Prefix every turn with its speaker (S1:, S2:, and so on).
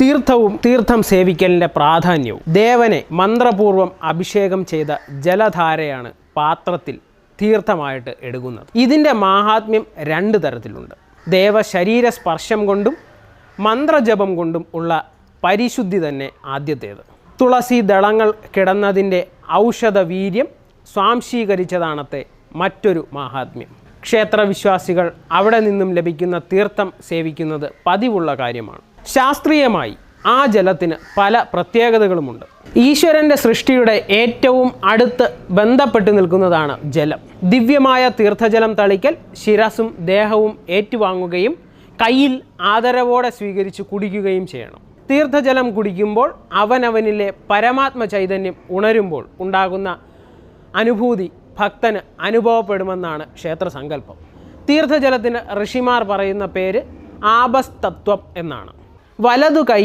S1: തീർത്ഥവും തീർത്ഥം സേവിക്കലിന്റെ പ്രാധാന്യവും. ദേവനെ മന്ത്രപൂർവം അഭിഷേകം ചെയ്ത ജലധാരയാണ് പാത്രത്തിൽ തീർത്ഥമായിട്ട് എടുക്കുന്നത്. ഇതിന്റെ മാഹാത്മ്യം രണ്ട് തരത്തിലുണ്ട്. ദേവശരീര സ്പർശം കൊണ്ടും മന്ത്രജപം കൊണ്ടും ഉള്ള പരിശുദ്ധി തന്നെ ആദ്യത്തേത്. തുളസി ദളങ്ങൾ കിടന്നതിന്റെ ഔഷധ വീര്യം സ്വാംശീകരിച്ചതാണത്തെ മറ്റൊരു മാഹാത്മ്യം. ക്ഷേത്രവിശ്വാസികൾ അവിടെ നിന്നും ലഭിക്കുന്ന തീർത്ഥം സേവിക്കുന്നത് പതിവുള്ള കാര്യമാണ്. ശാസ്ത്രീയമായി ആ ജലത്തിന് പല പ്രത്യേകതകളുമുണ്ട്. ഈശ്വരന്റെ സൃഷ്ടിയുടെ ഏറ്റവും അടുത്ത് ബന്ധപ്പെട്ട് നിൽക്കുന്നതാണ് ജലം. ദിവ്യമായ തീർത്ഥജലം തളിക്കൽ ശിരസും ദേഹവും ഏറ്റുവാങ്ങുകയും കയ്യിൽ ആദരവോടെ സ്വീകരിച്ച് കുടിക്കുകയും ചെയ്യണം. തീർത്ഥജലം കുടിക്കുമ്പോൾ അവനവനിലെ പരമാത്മ ചൈതന്യം ഉണരുമ്പോൾ ഉണ്ടാകുന്ന അനുഭൂതി ഭക്തന് അനുഭവപ്പെടുമെന്നാണ് ക്ഷേത്രസങ്കല്പം. തീർത്ഥജലത്തിന് ഋഷിമാർ പറയുന്ന പേര് ആപസ്തത്വം എന്നാണ്. വലതു കൈ